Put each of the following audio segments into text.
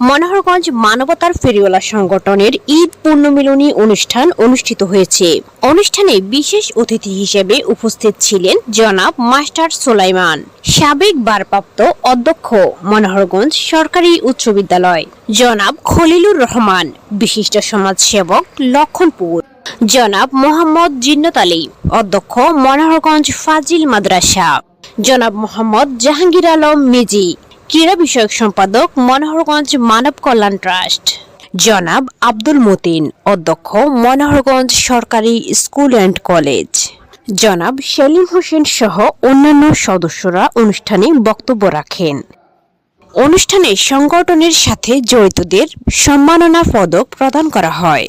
মনোহরগঞ্জ মানবতার ফেরিওয়ালা সংগঠনের ঈদ পূর্ণমিলনী অনুষ্ঠান অনুষ্ঠিত হয়েছে। অনুষ্ঠানে বিশেষ অতিথি হিসেবে উপস্থিত ছিলেন জনাব মাস্টার সোলাইমান, সাবেক ভারপ্রাপ্ত অধ্যক্ষ মনোহরগঞ্জ সরকারি উচ্চ বিদ্যালয়, জনাব খলিলুর রহমান, বিশিষ্ট সমাজসেবক লক্ষণপুর, জনাব মোহাম্মদ জিন্নত আলী, অধ্যক্ষ মনোহরগঞ্জ ফাজিল মাদ্রাসা, জনাব মোহাম্মদ জাহাঙ্গীর আলম মিজি ক্রীড়া বিষয়ক সম্পাদক মনোহরগঞ্জ মানব কল্যাণ ট্রাস্ট। জনাব আব্দুল মতিন, অধ্যক্ষ মনোহরগঞ্জ সরকারি স্কুল অ্যান্ড কলেজ। জনাব সেলিম হোসেন সহ অন্যান্য সদস্যরা অনুষ্ঠানে বক্তব্য রাখেন। অনুষ্ঠানে সংগঠনের সাথে জড়িতদের সম্মাননা পদক প্রদান করা হয়।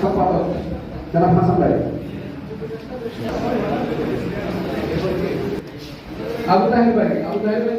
সম্পাদক জনাব হাসান ভাই। আবু তাহির ভাই আবু তাহির ভাই।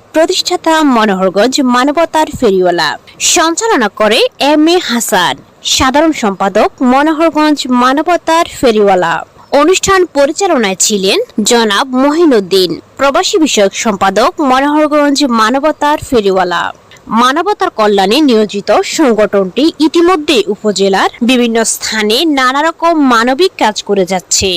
প্রতিষ্ঠাতা মনোহরগঞ্জ মানবতার ফেরিওয়ালা। সঞ্চালনা করে এম এ হাসান। সাধারণ সম্পাদক মনোহরগঞ্জ মানবতার ফেরিওয়ালা। অনুষ্ঠান পরিচালনায় ছিলেন জনাব মহিনুদ্দিন। প্রবাসী বিষয়ক সম্পাদক মনোহরগঞ্জ মানবতার ফেরিওয়ালা। মানবতার কল্যাণে নিয়োজিত সংগঠনটি ইতিমধ্যে উপজেলার বিভিন্ন স্থানে নানা রকম মানবিক কাজ করে যাচ্ছে।